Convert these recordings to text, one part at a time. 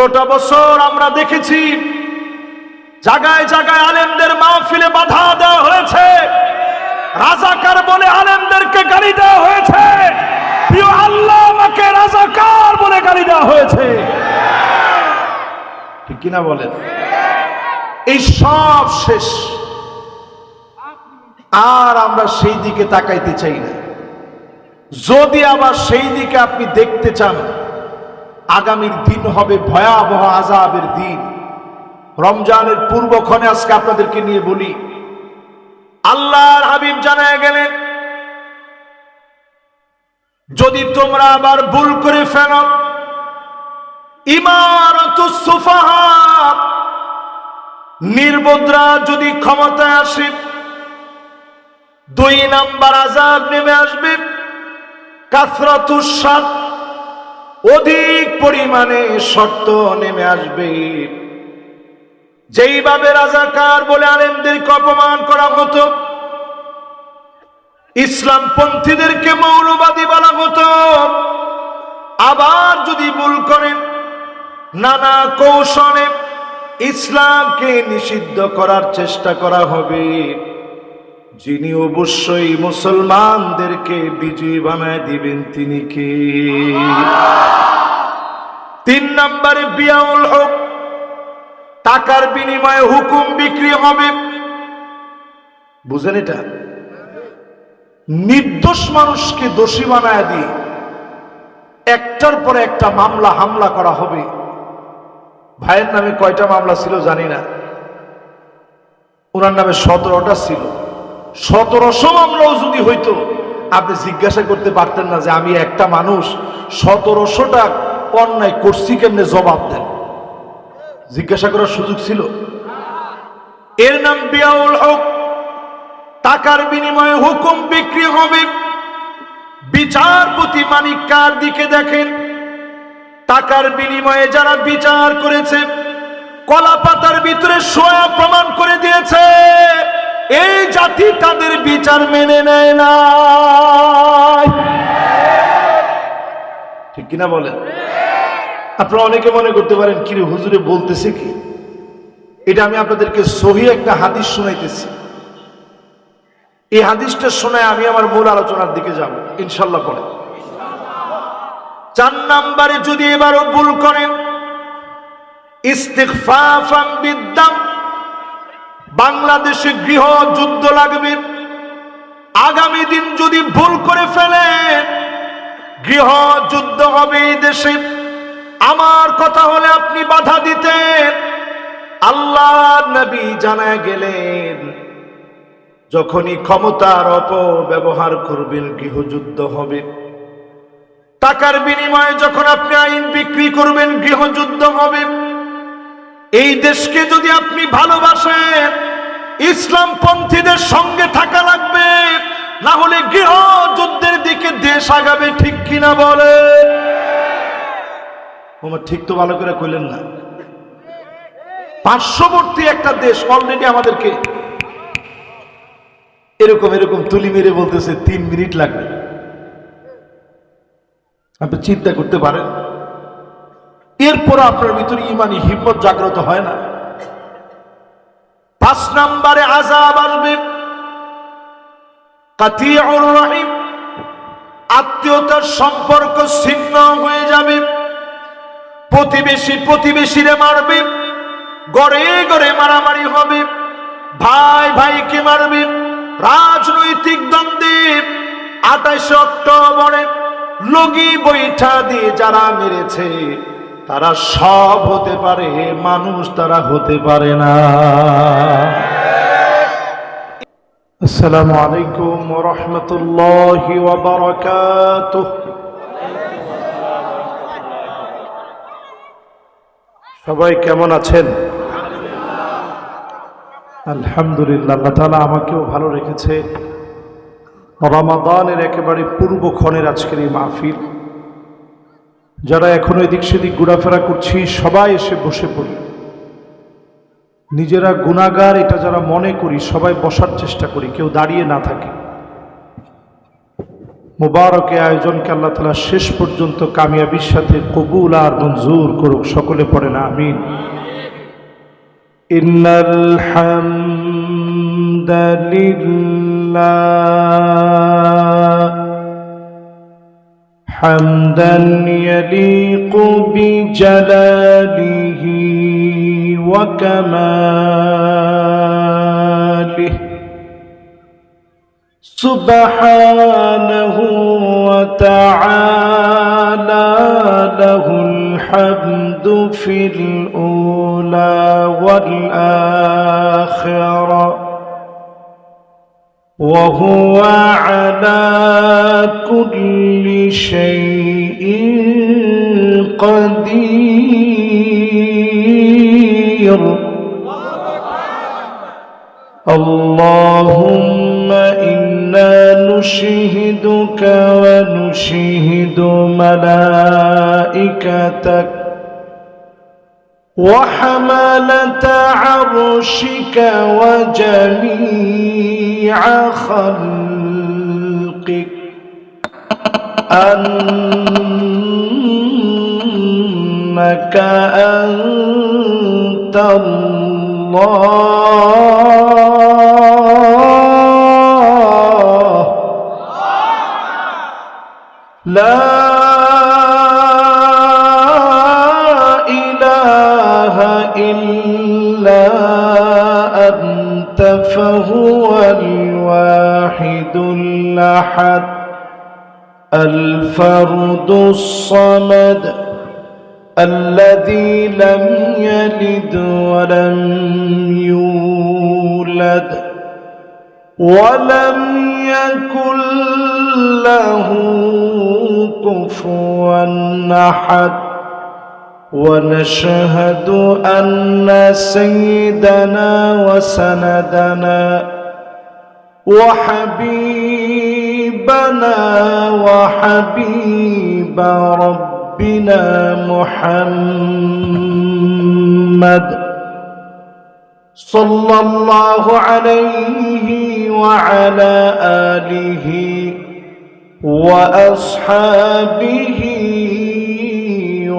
ষোলোটা বছর আমরা দেখেছি জায়গায় জায়গায় আলেমদের মাহফিলে বাধা দেওয়া হয়েছে। রাজাকার বলে আলেমদেরকে গালি দেওয়া হয়েছে। রাজাকার বলে দেওয়া হয়েছে। ঠিক কিনা বলেন? এই সব শেষ। আর আমরা সেই দিকে তাকাইতে চাই না। যদি আবার সেই দিকে আপনি দেখতে চান আগামীর দিন হবে ভয়াবহ আজাবের দিন। রমজানের পূর্বক্ষণে আজকে আপনাদেরকে নিয়ে বলি, আল্লাহর হাবিব জানায় গেলেন, যদি তোমরা আবার ভুল করে ফেলো, ইমারত সুফাহা, নির্বদ্রা যদি ক্ষমতায় আসে, দুই নাম্বার আজাব নেমে আসবে কাসরাতুসাদ অধিক পরিমাণে শর্ত নেমে আসবে। যেইভাবে রাজাকার বলে আলেমদেরকে অপমান করা হতো ইসলাম পন্থীদেরকে মৌলবাদী বলা হতো, আবার যদি ভুল করেন, নানা কৌশলে ইসলামকে নিষিদ্ধ করার চেষ্টা করা হবে। যিনি অবশ্যই মুসলমানদেরকে বিজয়ী বানায় দিবেন, তিনি কে? তিন নম্বরে, বিয়াউল হক। টাকার বিনিময়ে হুকুম বিক্রি হবে। বুঝেন এটা? নির্দোষ মানুষকে দোষী বানায় দিয়ে একটার পরে একটা মামলা, হামলা করা হবে। ভাইয়ের নামে কয়টা মামলা ছিল জানি না। ওনার নামে সতেরোটা ছিল। সতেরোশো মামলাও যদি হইতো, আপনি জিজ্ঞাসা করতে পারতেন না যে আমি একটা মানুষ সতেরোশোটা অন্যায় করছি কেমনে জবাব দেন? জিজ্ঞাসা করার সুযোগ ছিল। এর নাম বিয়াউল হক। টাকার বিনিময়ে হুকুম বিক্রি হবে। বিচারপতি মানিক কার দিকে দেখেন? টাকার বিনিময়ে যারা বিচার করেছে কলা পাতার ভিতরে সোয়া প্রমাণ করে দিয়েছে। এই জাতি তাদের বিচার মেনে নেয় না ঠিক কিনা বলেন? আপনারা অনেকে মনে করতে পারেন, কিরে হুজুরে, বলতেছে কি? এটা আমি আপনাদেরকে সহি একটা হাদিস শোনাইতেছি। এই হাদিসটা শোনায় আমি আমার মূল আলোচনার দিকে যাব ইনশাল্লাহ পরে। চার নাম্বারে যদি এবারও ভুল করেন ইস্তেকফাফাম বিদ্যাম বাংলাদেশে গৃহ যুদ্ধ লাগবে। আগামী দিন যদি ভুল করে ফেলেন গৃহ যুদ্ধ হবে এই দেশে। আমার কথা হলে আপনি বাধা দিতেন। আল্লাহ নবী জানা গেলেন, যখনই ক্ষমতার অপব্যবহার করবেন গৃহযুদ্ধ হবে। টাকার বিনিময়ে যখন আপনি আইন বিক্রি করবেন গৃহযুদ্ধ হবে। এই দেশকে যদি আপনি ভালোবাসেন ইসলাম পন্থীদের সঙ্গে থাকা লাগবে। না হলে গৃহ যুদ্ধের দিকে দেশ আগাবে, ঠিক কিনা বলে? আমার ঠিক তো ভালো করে কইলেন না। পার্শ্ববর্তী একটা দেশ অলরেডি আমাদেরকে এরকম এরকম তুলি মেরে বলতেছে, তিন মিনিট লাগবে। আপনি চিন্তা করতে পারেন। এরপর আপনার ভিতরে ইমানি হিম্মত জাগ্রত হয় না। পাঁচ নাম্বারে আজাব আসবে। আত্মীয়তার সম্পর্ক ছিন্ন হয়ে যাবে। প্রতিবেশী প্রতিবেশীরে মারবে। গড়ে গড়ে মারামারি হবে। ভাই ভাইকে মারবে। রাজনৈতিক দ্বন্দ্বে আঠাশে অক্টোবরে লগি বৈঠা দিয়ে যারা মেরেছে। তারা সব হতে পারে মানুষ তারা হতে পারে না। আসসালামু আলাইকুম রহমতুল্লাহ বারাকাতুহ সবাই কেমন আছেন? আলহামদুলিল্লাহ, আল্লাহ তালা আমাকেও ভালো রেখেছে। রমাদানের একেবারে পূর্বক্ষণের আজকের এই মাহফিল। যারা এখন এদিক সেদিক ঘোরাফেরা করছি, সবাই এসে বসে পড়ি। নিজেরা গুণাগার, এটা যারা মনে করি, সবাই বসার চেষ্টা করি, কেউ দাঁড়িয়ে না থাকে। মুবারকে আয়োজনকে আল্লাহ তালা শেষ পর্যন্ত কামিয়াবির সাথে কবুল আর মঞ্জুর করুক, সকলে পড়ে না, আমিন। ইন্নাল حمدا يليق بجلاله وكماله. سبحانه وتعالى له الحمد في الأولى والآخرة. وهو على كل شيء قدير اللهم إنا نشهدك ونشهد ملائكتك وحملة عرشك وجميع خلقك. أنك أنت الله. لا فهو الواحد الأحد الفرد الصمد الذي لم يلد ولم يولد ولم يكن له كفوا أحد. ونشهد أن سيدنا وسندنا وحبيبنا وحبيب ربنا محمد صلى الله عليه وعلى آله وأصحابه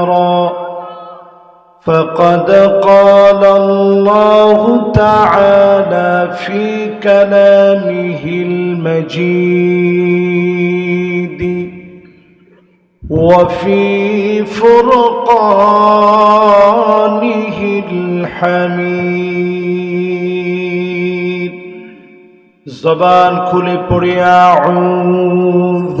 منيرا فقد قال الله تعالى في كلامه المجيد وفي فرقانه الحميد. زبان كل পড়ে أعوذ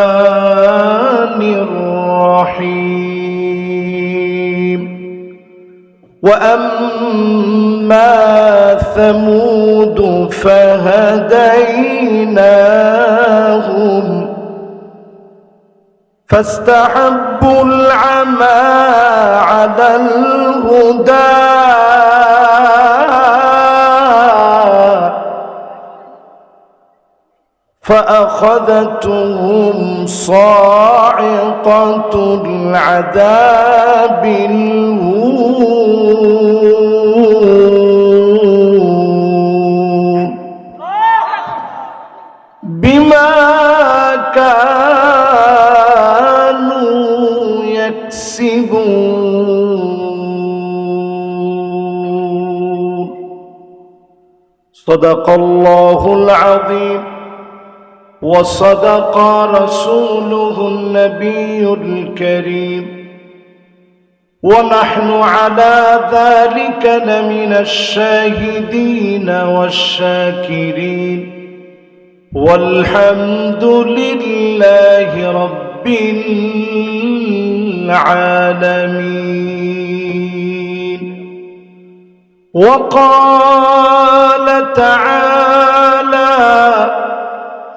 وأما ثمود فهديناهم فاستحبوا العمى على فأخذتهم صاعقة العذاب الهون بما كانوا يكسبون. صدق الله العظيم. وصدق رسوله النبي الكريم. ونحن على ذلك لمن الشاهدين والشاكرين. والحمد لله رب العالمين. وقال تعالى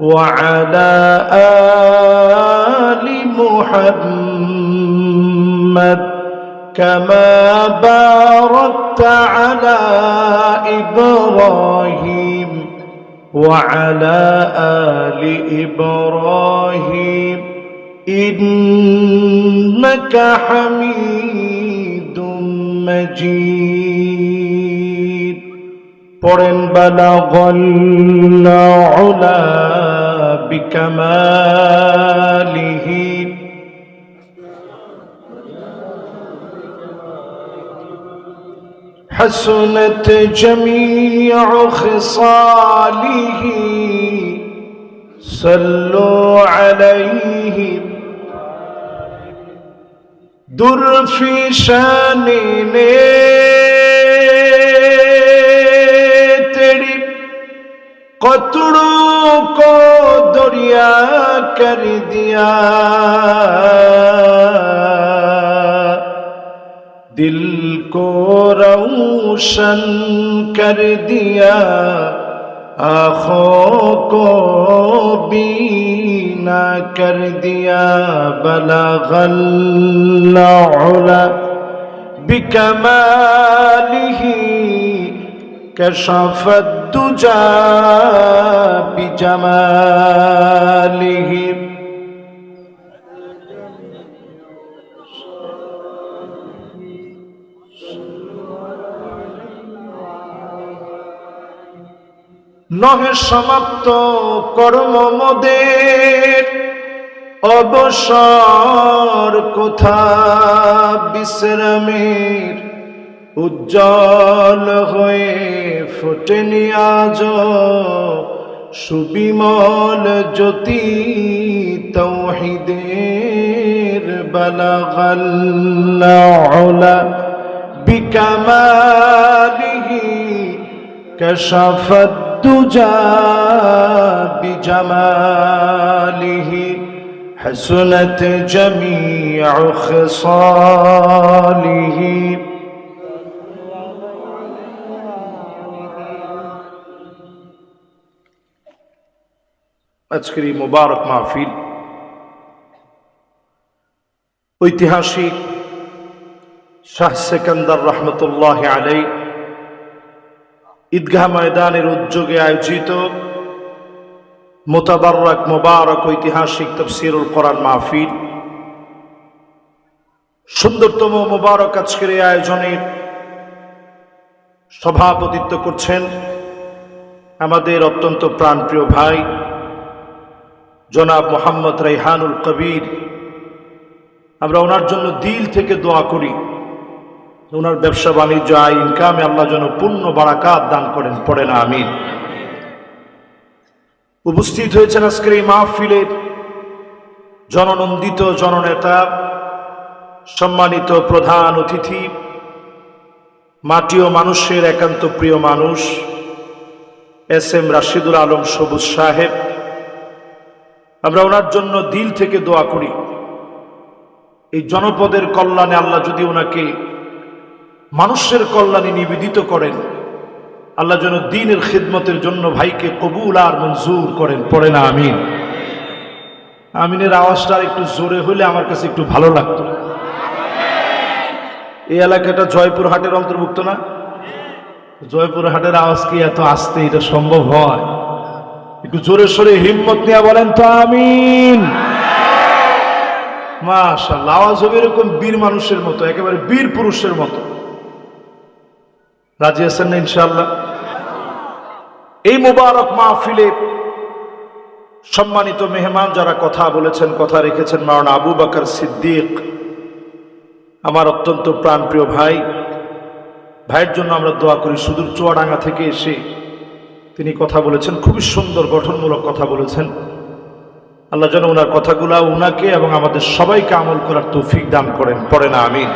وعلى آل محمد كما باركت على إبراهيم وعلى آل إبراهيم. إنك حميد مجيد. قرن بلغ العلا بكماله. حسنت جميع خصاله. صلوا عليه. در في شان تیری قطروں کو দরিয়া কর দিয়া দিল কো রৌশন কর দিয়া آنکھوں کو بینا کر دیا بلغ اللہ بکمالہ كشف الدجى بجماله নহে সমাপ্ত কর্ম মোদের অবসর কোথা বিশ্রামের উজ্জ্বল হয়ে ফোটেনি আজ সুবিমল জ্যোতি তৌহিদের বালাগাল্লা বিকামালিহি كشف الدجى بجماله حسنت جميع خصاله আজকের এই মুবারক মাহফিল ঐতিহাসিক শাহ সেকান্দার রহমতুল্লাহ আলাই ঈদগাহ ময়দানের উদ্যোগে আয়োজিত মোতাবারক মোবারক ঐতিহাসিক তফসিরুল কোরআন মাহফিল। সুন্দরতম মোবারক আজকের এই আয়োজনের সভাপতিত্ব করছেন আমাদের অত্যন্ত প্রাণপ্রিয় ভাই জনাব মোহাম্মদ রাইহানুল কবির। আমরা ওনার জন্য দিল থেকে দোয়া করি। ওনার ব্যবসা বাণিজ্য আয় ইনকামে আল্লাহ যেন পূর্ণ বারাকাত দান করেন, পড়ে না, আমিন। উপস্থিত হয়েছেন আজকের এই মাহফিলের জননন্দিত জননেতা, সম্মানিত প্রধান অতিথি মাটি ও মানুষের একান্ত প্রিয় মানুষ, এস এম রাশিদুল আলম সবুজ সাহেব। আমরা ওনার জন্য দিল থেকে দোয়া করি। এই জনপদের কল্যাণে আল্লাহ যদি ওনাকে মানুষের কল্যাণে নিবেদিত করেন, আল্লাহ যেন দিনের খিদমতের জন্য ভাইকে কবুল আর মঞ্জুর করেন। পড়ে না, আমিন। আমিনের আওয়াজটা একটু জোরে হলে আমার কাছে একটু ভালো লাগতো। এই এলাকাটা জয়পুর হাটের অন্তর্ভুক্ত না? জয়পুর হাটের আওয়াজ কি এত আসতে এটা সম্ভব হয়? একটু জোরে সোরে হিম্মত নিয়ে বলেন তো, আমিন। মাশাল্লাহ আওয়াজ এরকম বীর মানুষের মতো, একেবারে বীর পুরুষের মতো। রাজি আছেন না ইনশাল্লাহ এই মোবারক মাহফিলে সম্মানিত মেহমান যারা কথা বলেছেন, কথা রেখেছেন, মাওলানা আবু বাকর সিদ্দিক, আমার অত্যন্ত প্রাণপ্রিয় ভাই। ভাইয়ের জন্য আমরা দোয়া করি, সুদূর চুয়াডাঙ্গা থেকে এসে তিনি কথা বলেছেন, খুবই সুন্দর, গঠনমূলক কথা বলেছেন। আল্লাহ যেন ওনার কথাগুলা উনাকে এবং আমাদের সবাইকে আমল করার তৌফিক দান করেন, পড়ে না, আমিন।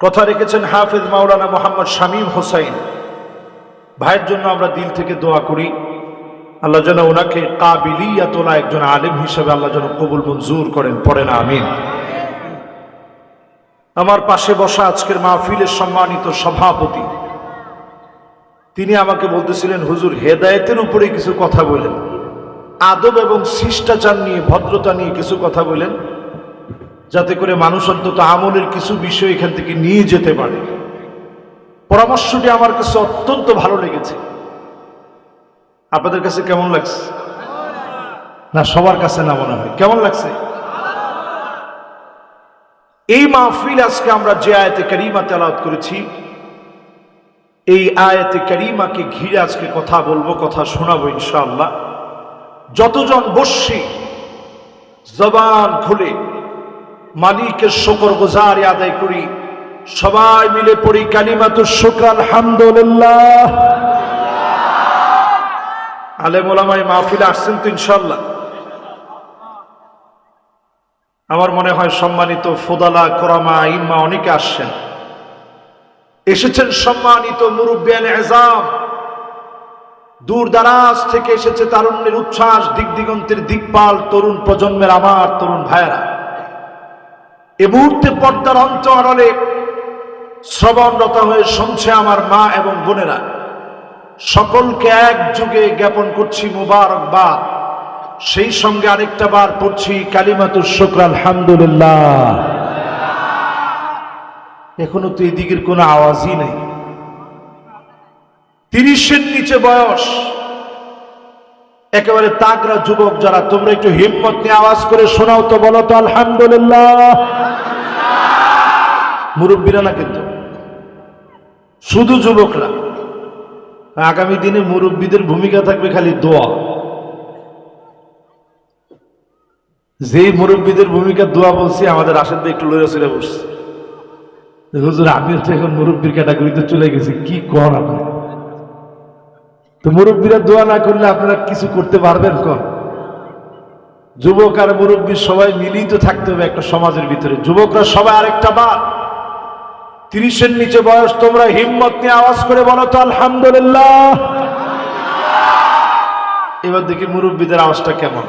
কথা রেখেছেন হাফেজ মাওলানা মোহাম্মদ শামীম হোসাইন। ভাইয়ের জন্য আমরা দিল থেকে দোয়া করি। আল্লাহ যেন ওনাকে কাবিলিয়া তোলা একজন আলেম হিসেবে আল্লাহ যেন কবুল মঞ্জুর করেন, পড়ে না, আমিন। আমার পাশে বসা আজকের মাহফিলের সম্মানিত সভাপতি তিনি আমাকে বলতেছিলেন, হুজুর, হেদায়েতের উপরে কিছু কথা বলেন। আদব এবং শিষ্টাচার নিয়ে, ভদ্রতা নিয়ে কিছু কথা বলেন, যাতে করে মানুষ অন্তত আমলের কিছু বিষয় এখান থেকে নিয়ে যেতে পারে। পরামর্শটি আমার কাছে অত্যন্ত ভালো লেগেছে। আপনাদের কাছে কেমন লাগছে? না, সবার কাছে না মনে হয়। কেমন লাগছে? এই মাহফিল আজকে আমরা যে আয়াতে কারিমা তেলাওয়াত করেছি এই আয়াতে কারিমাকে ঘিরে আজকে কথা বলব, কথা শোনাবো ইনশাআল্লাহ। যতজন বসছি জবান খুলে মালিকের শকর গুজারি আদায় করি, সবাই মিলে পড়ি কালিমাতু শুকর, আলহামদুলিল্লাহ। আলেম ওলামাই মাহফিলে আসছেন তো ইনশাল্লাহ আমার মনে হয় সম্মানিত ফোদালা, কোরামা ইম্মা অনেকে আসছেন। এসেছেন সম্মানিত মুরব্বিয়ান এজাম দূর দারাজ থেকে এসেছে তারুণ্যের উচ্ছ্বাস, দিক দিগন্তের দিকপাল, তরুণ প্রজন্মের আমার তরুণ ভাইয়েরা। এ মুহূর্তে পর্দার অন্ত আড়লে শ্রবণরত হয়ে শুনছে আমার মা এবং বোনেরা। সকলকে এক যুগে জ্ঞাপন করছি মুবারকবাদ। সেই সঙ্গে আরেকটা বার পড়ছি কালিমাতুর শুক্র, আলহামদুলিল্লাহ। এখনও তো এদিকের কোনো আওয়াজই নেই। তিরিশের নিচে বয়স। একেবারে তাগরা যুবক যারা, তোমরা একটু হিম্মত নিয়ে আওয়াজ করে শোনাও তো, বলো তো, আলহামদুলিল্লাহ। মুরব্বীরা না কিন্তু? শুধু যুবকরা। আগামী দিনে মুরব্বীদের ভূমিকা থাকবে খালি দোয়া। যেই মুরব্বীদের ভূমিকা দোয়া বলছি, আমাদের আশের একটু লড়ে চলে বসছে। হুজুর আমিও তো এখন মুরব্বীর ক্যাটাগরিতে চলে গেছি, কি কর আপনি? তো মুরব্বীরা দোয়া না করলে আপনারা কিছু করতে পারবেন কর যুবক আর মুরব্বী সবাই মিলিত থাকতে হবে একটা সমাজের ভিতরে। যুবকরা সবাই আরেকটা বার তিরিশের নিচে বয়স, তোমরা হিম্মত নিয়ে আওয়াজ করে বলো তো, আলহামদুলিল্লাহ। এবার দেখি মুরব্বীদের আওয়াজটা কেমন।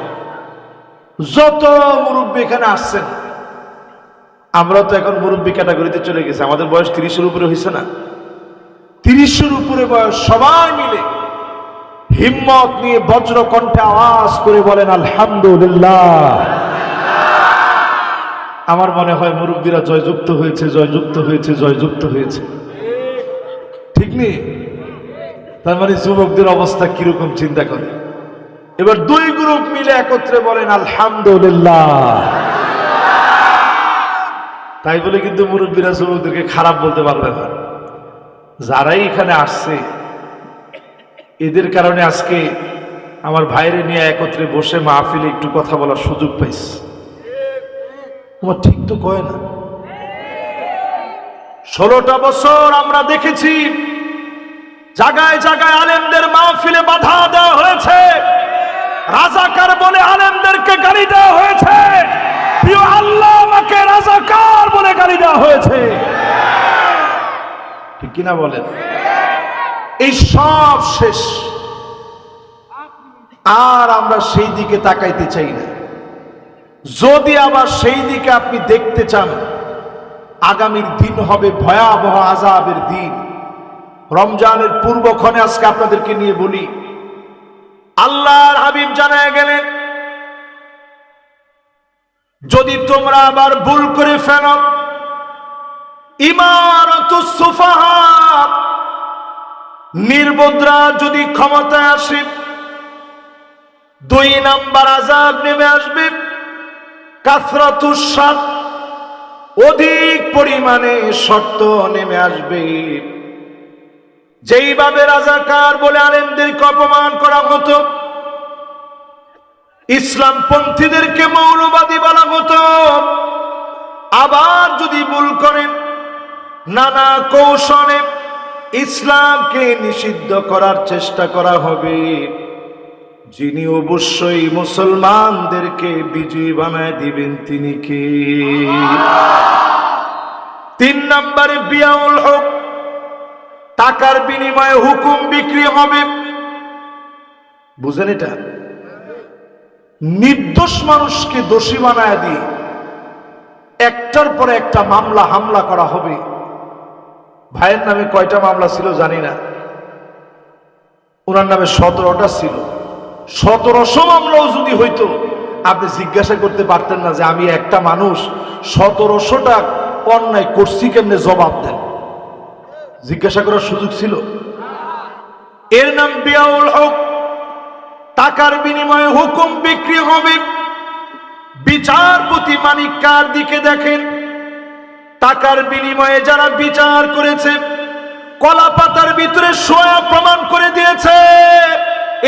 যত মুরব্বী এখানে আসছেন আমরা তো এখন মুরব্বী ক্যাটাগরিতে চলে গেছি, আমাদের বয়স তিরিশের উপরে হয়েছে না। তিরিশের উপরে বয়স সবাই মিলে হিম্মত নিয়ে বজ্র কণ্ঠে আওয়াজ করে বলেন, আলহামদুলিল্লাহ। আমার মনে হয় মুরব্বীরা জয়যুক্ত হয়েছে জয়যুক্ত হয়েছে জয়যুক্ত হয়েছে। ঠিক নেই তার মানে যুবকদের অবস্থা কীরকম চিন্তা করে? এবার দুই গ্রুপ মিলে একত্রে বলেন, আলহামদুলিল্লাহ। তাই বলে কিন্তু মুরব্বীরা যুবকদেরকে খারাপ বলতে পারবে না। যারাই এখানে আসছে, এদের কারণে আজকে আমার ভাইরে নিয়ে একত্রে বসে মাহফিলে একটু কথা বলার সুযোগ পাইছি। তোমার ঠিক তো কয় না? ষোলোটা বছর আমরা দেখেছি জায়গায় জায়গায় আলেমদের মাহফিলে বাধা দেওয়া হয়েছে। রাজাকার বলে আলেমদেরকে গালি দেওয়া হয়েছে প্রিয় আল্লাহ আমাকে রাজাকার বলে গালি দেওয়া হয়েছে। ঠিক কিনা বলেন? এই সব শেষ। আর আমরা সেই দিকে তাকাইতে চাই না। যদি আবার সেই দিকে আপনি দেখতে চান, আগামীর দিন হবে ভয়াবহ আজাবের দিন। রমজানের পূর্বক্ষণে আজকে আপনাদেরকে নিয়ে বলি, আল্লাহর হাবিব জানায় গেলেন, যদি তোমরা আবার ভুল করে ফেলো নির্বদ্রা যদি ক্ষমতায় আসে, দুই নাম্বার আজাব নেমে আসবে। কাসরাতুসাদ অধিক পরিমাণে শর্ত নেমে আসবে। যেইভাবে রাজাকার বলে আলেমদেরকে অপমান করা হতো ইসলাম পন্থীদেরকে মৌলবাদী বলা হতো, আবার যদি ভুল করেন নানা কৌশলে ইসলামকে নিষিদ্ধ করার চেষ্টা করা হবে। যিনি অবশ্যই মুসলমানদেরকে বিজয়ী বানায় দিবেন, তিনি কে? তিন নম্বরে বিয়াউল হক। টাকার বিনিময়ে হুকুম বিক্রি হবে। বুঝেন এটা? নির্দোষ মানুষকে দোষী বানায় দিয়ে একটার পরে একটা মামলা হামলা করা হবে। ভাইয়ের নামে কয়টা মামলা ছিল জানি না। ওনার নামে সতেরোটা ছিল। সতেরোশো মামলাও যদি হইতো, আপনি জিজ্ঞাসা করতে পারতেন না যে আমি একটা মানুষ, সতেরোশোটা অন্যায় করছি কেমনে জবাব দেন? জিজ্ঞাসা করার সুযোগ ছিল। এর নাম বিয়াউল হক। টাকার বিনিময়ে হুকুম বিক্রি হবে। বিচারপতি মানিক কার দিকে দেখেন? টাকার বিনিময়ে যারা বিচার করেছে, কলা পাতার ভিতরে সোয়া প্রমাণ করে দিয়েছে,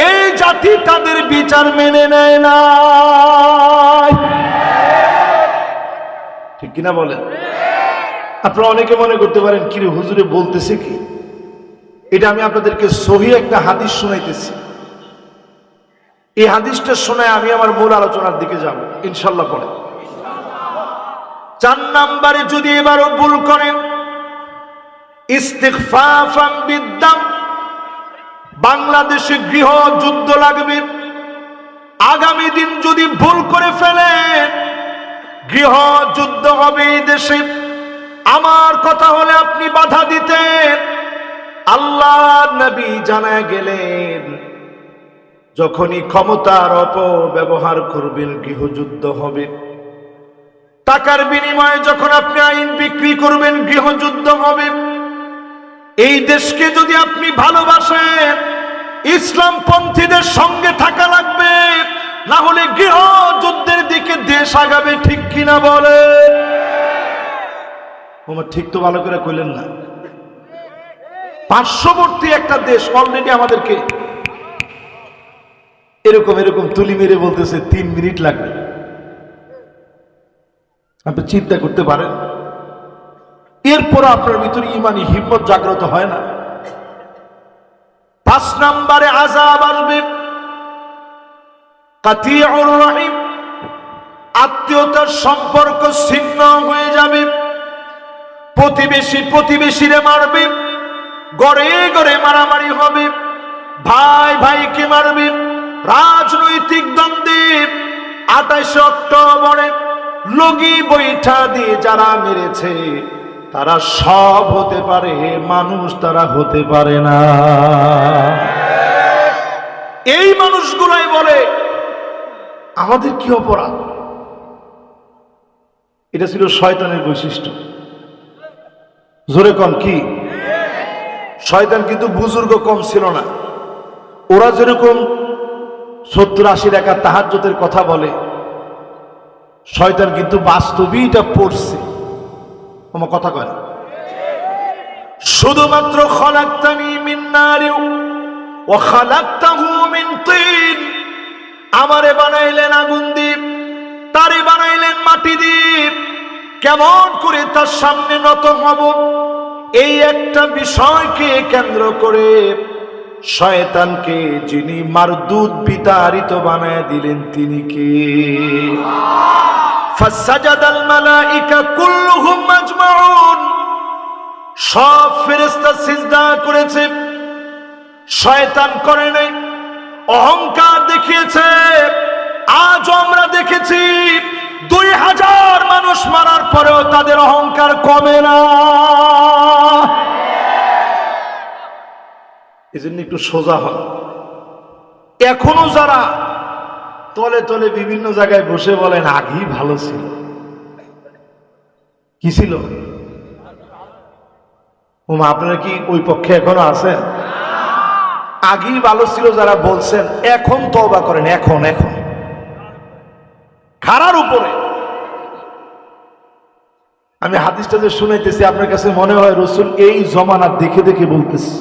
এই জাতি তাদের বিচার মেনে নেয় না ঠিক কিনা বলেন? আপনারা অনেকে মনে করতে পারেন, কিরে হুজুরে, বলতেছে কি? এটা আমি আপনাদেরকে সহি একটা হাদিস শোনাইতেছি। এই হাদিসটা শোনায় আমি আমার মূল আলোচনার দিকে যাব, ইনশাল্লাহ পরে। চার নাম্বারে যদি এবারও ভুল করেন বাংলাদেশে গৃহ যুদ্ধ লাগবে। আগামী দিন যদি ভুল করে ফেলেন, গৃহ যুদ্ধ হবে এই দেশে। আমার কথা হলে আপনি বাধা দিতেন। আল্লাহ নবী জানা গেলেন, যখনই ক্ষমতার অপব্যবহার করবেন গৃহযুদ্ধ হবে। টাকার বিনিময়ে যখন আপনি আইন বিক্রি করবেন, গৃহযুদ্ধ হবে। এই দেশকে যদি আপনি ভালোবাসেন ইসলাম পন্থীদের সঙ্গে থাকা লাগবে। না হলে গৃহযুদ্ধের দিকে দেশ আগাবে, ঠিক কিনা বলে? ওমর, ঠিক তো ভালো করে কইলেন না। পার্শ্ববর্তী একটা দেশ অলরেডি আমাদেরকে এরকম এরকম তুলি মেরে বলতেছে, তিন মিনিট লাগবে। আপনি চিন্তা করতে পারেন এরপর আপনার ভিতরে ইমানি হিম্মত জাগ্রত হয় না। পাঁচ নাম্বারে আজাব আসবে আত্মীয়তার সম্পর্ক ছিন্ন হয়ে যাবে, প্রতিবেশী প্রতিবেশীরে মারবে, গড়ে গড়ে মারামারি হবে, ভাই ভাইকে মারবে, রাজনৈতিক দ্বন্দ্বে, আঠাশে অক্টোবরে লগি বৈঠা দিয়ে যারা মেরেছে, তারা সব হতে পারে, মানুষ তারা হতে পারে না। এই মানুষগুলাই বলে, আমাদের কি অপরাধ? এটা ছিল শয়তানের বৈশিষ্ট্য। জোরে কম কি? শয়তান কিন্তু বুজুর্গ কম ছিল না। ওরা যেরকম সত্তর আশি টাকা তাহাজ্যতের কথা বলে শয়তান কিন্তু বাস্তবই এটা পড়ছে। আমার কথা কয় শুধুমাত্র খলাক্তানি মিন নারি ও খালাক্তাহু মিন তিন। আমারে বানাইলেন আগুন দ্বীপ, তারে বানাইলেন মাটি দ্বীপ। কেমন করে তার সামনে নত হব, এই একটা বিষয়কে কেন্দ্র করে শয়তানকে যিনি মারদুদ বিতাড়িত বানায় দিলেন তিনি কে? সব ফেরেশতা সিজদা করেছে। শয়তান করে নাই অহংকার দেখিয়েছে। আজ আমরা দেখেছি দুই হাজার মানুষ মারার পরেও তাদের অহংকার কমে না। এই জন্য একটু সোজা হন এখনও যারা তলে তলে বিভিন্ন জায়গায় বসে বলেন আগেই ভালো ছিল। কি ছিল? ওমা আপনারা কি ওই পক্ষে এখনও আছেন? আগেই ভালো ছিল যারা বলছেন এখন তবা করেন এখন এখন। খারার উপরে। আমি হাদিসটা যে শুনাইতেছি আপনার কাছে মনে হয় রসুল এই জমানা দেখে দেখে বলতেছে।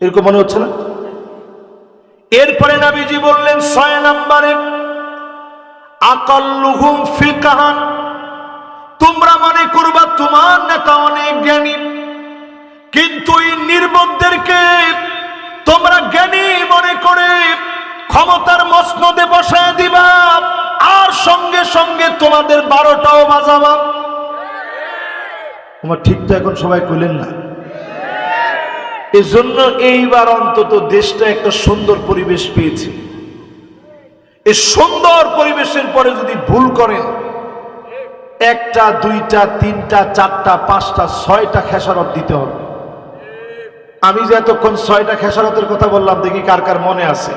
এরকম মনে হচ্ছে না? এরপরে নাবিজি বললেন ছয় নম্বরে আকাল্লুহুম ফিকাহান তোমরা মনে করবা তোমার নেতা অনেক জ্ঞানী কিন্তু এই নির্বোধদেরকে তোমরা জ্ঞানী মনে করে ক্ষমতার মসনদে বসায় দিবা আর সঙ্গে সঙ্গে তোমাদের বারোটাও বাজাবা। তোমার ঠিক তো এখন সবাই কইলেন না। এজন্য এইবার অন্তত দেশটা একটা সুন্দর পরিবেশ পেয়েছে। এই সুন্দর পরিবেশের পরে যদি ভুল করেন, একটা, দুইটা, তিনটা, চারটা, পাঁচটা, ছয়টা খেসারত দিতে হবে। আমি যে এতক্ষণ ছয়টা খেসারতের কথা বললাম, দেখি কার কার মনে আছে।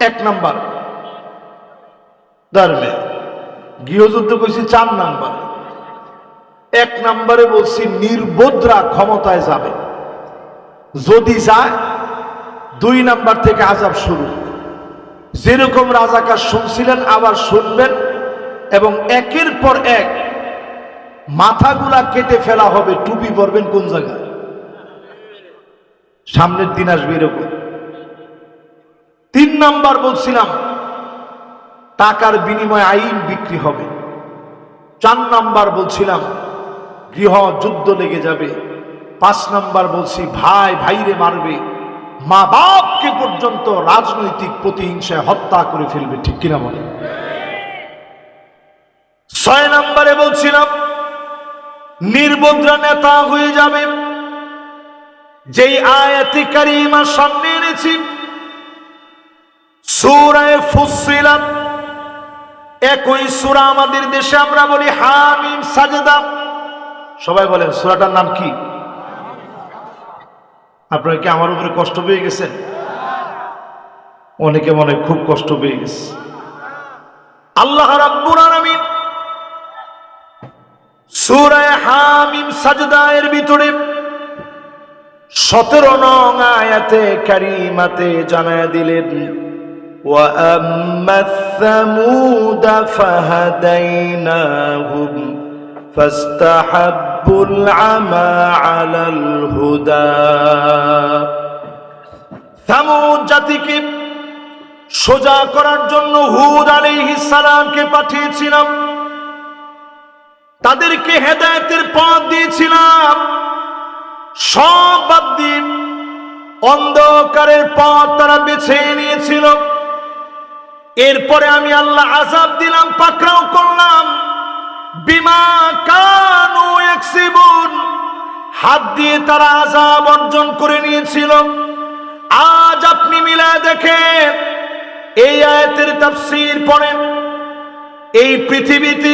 এক নাম্বার। ধর্মে গৃহযুদ্ধ কইছি চার নাম্বার। এক নাম্বারে বলছি, নির্বোধরা ক্ষমতায় যাবে। যদি যায়, দুই নাম্বার থেকে আজাব শুরু। যেরকম রাজাকার শুনছিলেন, আবার শুনবেন এবং একের পর এক মাথাগুলা কেটে ফেলা হবে, টুপি পরবেন কোন জায়গায়? সামনের দিন আসবে এরকম। তিন নাম্বার বলছিলাম, টাকার বিনিময়ে আইন বিক্রি হবে। চার নাম্বার বলছিলাম, গৃহ যুদ্ধ লেগে যাবে। পাঁচ নাম্বার বলছি, ভাই, ভাইরে মারবে। মা বাপকে পর্যন্ত রাজনৈতিক প্রতিহিংসায় হত্যা করে ফেলবে। ঠিক কিনা বলে? ছয় নম্বরে বলছিলাম নির্বোধরা নেতা হয়ে যাবে। যেই আয়াতি কারিমা সামনে এনেছি, সুরায় ফুসিলাম একই সুরা আমাদের দেশে আমরা বলি হামিম সাজদা। সবাই বলেন, সুরাটার নাম কি? আপনারা কি আমার উপরে কষ্ট পেয়ে গেছেন? অনেকে মনে খুব কষ্ট পেয়ে গেছে। আল্লাহ রাব্বুল আলামিন সূরা হামিম ভিতরে 17 নং আয়াতে কারিমাতে জানায় দিলেন, ওয়া আম্মা সামুদ ফাহাদাইনাহুম ফাস্তাহাব فاستحبوا العمى على الهدى থামুদ জাতিকে সোজা করার জন্য হুদ আলাইহিস সালামকে পাঠিয়েছিলাম তাদেরকে হেদায়েতের পথ দিয়েছিলাম সব বাদ দিয়ে অন্ধকারের পথ তারা বেছে নিয়েছিল এরপরে আমি আল্লাহ আজাব দিলাম পাকড়াও করলাম বিমা কানু ইয়াকসিবুন। হাত দিয়ে তারা আজাব অর্জন করে নিয়েছিল। আজ আপনি মিলে দেখেন, এই আয়াতের তাফসীর পড়েন, এই পৃথিবীতে